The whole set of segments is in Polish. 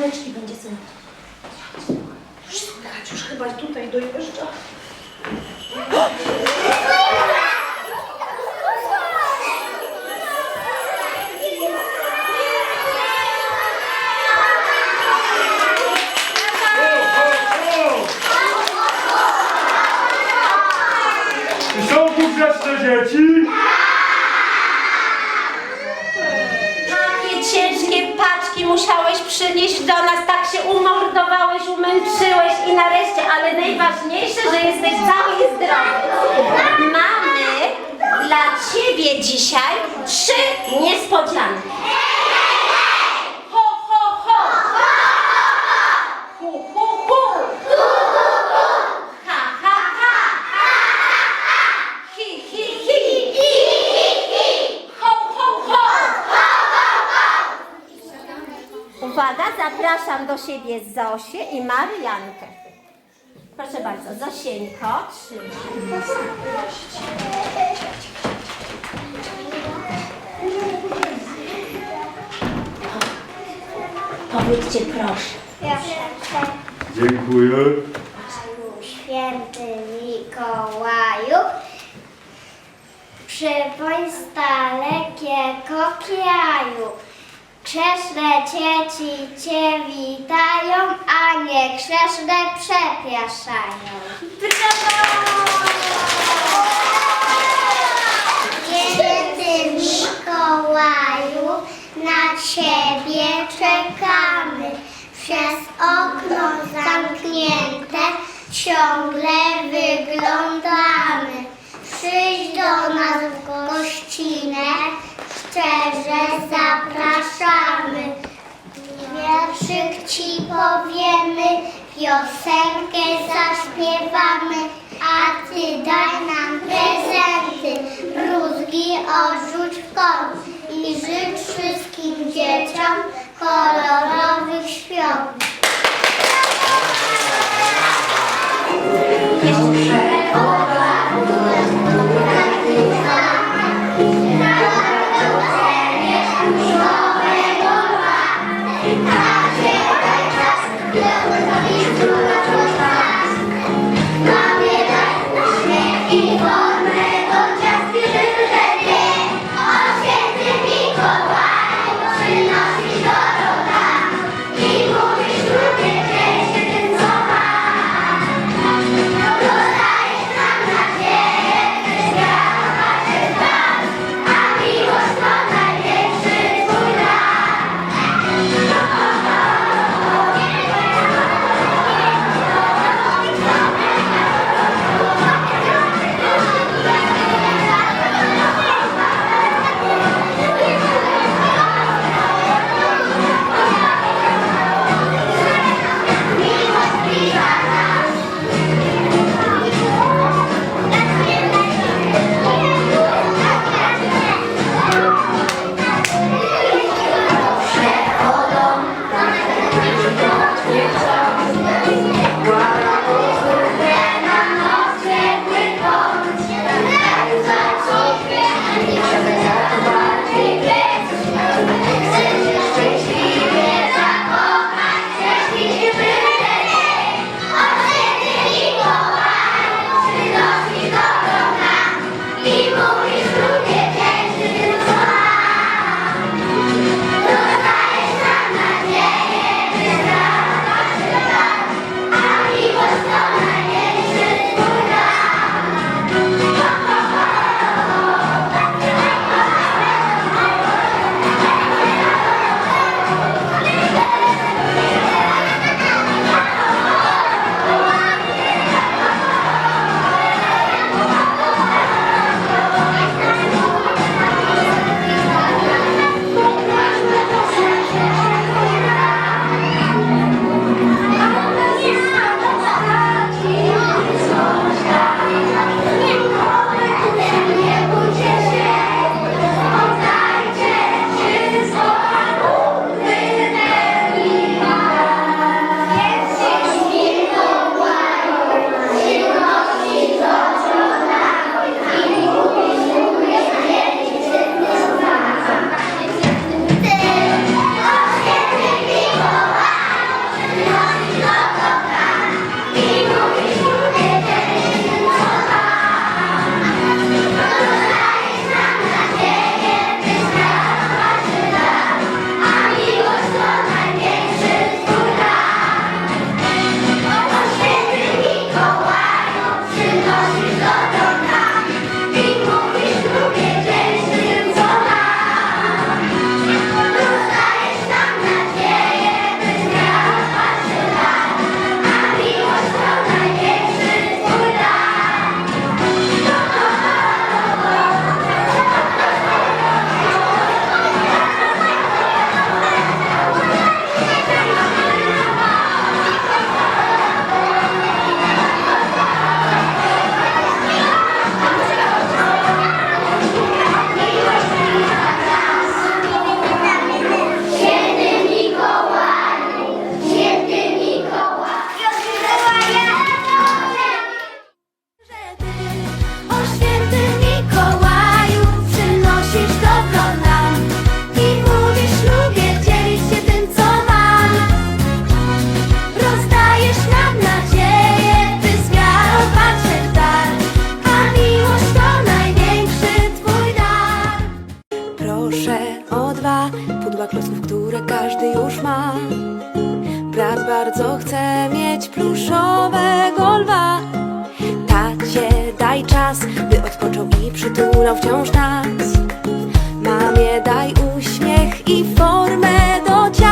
Dzwoneczki będzie? Już słychać, już chyba tutaj dojeżdża. Są tu grzeczne dzieci? Nareszcie, ale najważniejsze, że jesteś cały i zdrowy. Mamy dla Ciebie dzisiaj trzy niespodzianki. Uwaga, zapraszam do siebie Zosię i Mariankę. Proszę bardzo, Zosieńko, trzymaj. Powiedzcie proszę. Proszę Dziękuję. Święty Mikołaju, przybądź z dalekiego kraju. Grzeszne dzieci Cię witają, a nie grzeszne przepraszają. Święty Mikołaju, na Ciebie czekamy. Przez okno zamknięte ciągle wyglądamy. Przyjdź do nas w gościnę, szczerze zapraszamy. Piosenkę zaśpiewamy, a Ty daj nam prezenty, rózgi odrzuć w kąt i życz wszystkim dzieciom kolorowych świąt. już ma? Brat bardzo chce mieć pluszowego lwa Tacie daj czas, by odpoczął i przytulał wciąż nas. Mamie daj uśmiech i formę do ciała.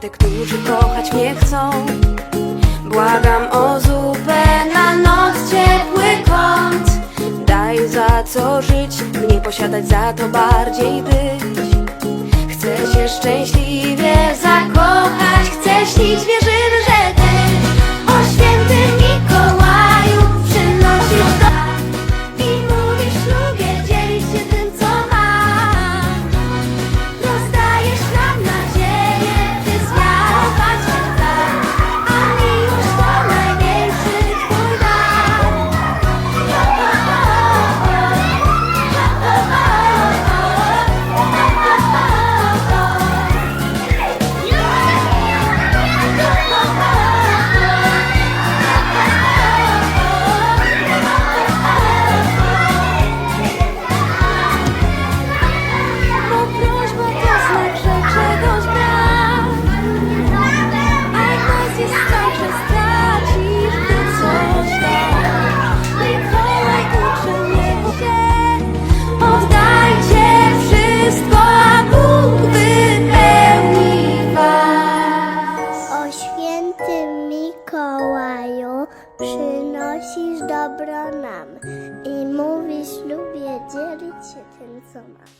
te, którzy kochać nie chcą. Błagam o zupę na noc, ciepły kąt. Daj za co żyć, mniej posiadać za to bardziej być. Chcę się szczęśliwie zakochać, chcę śnić, wierzymy so much.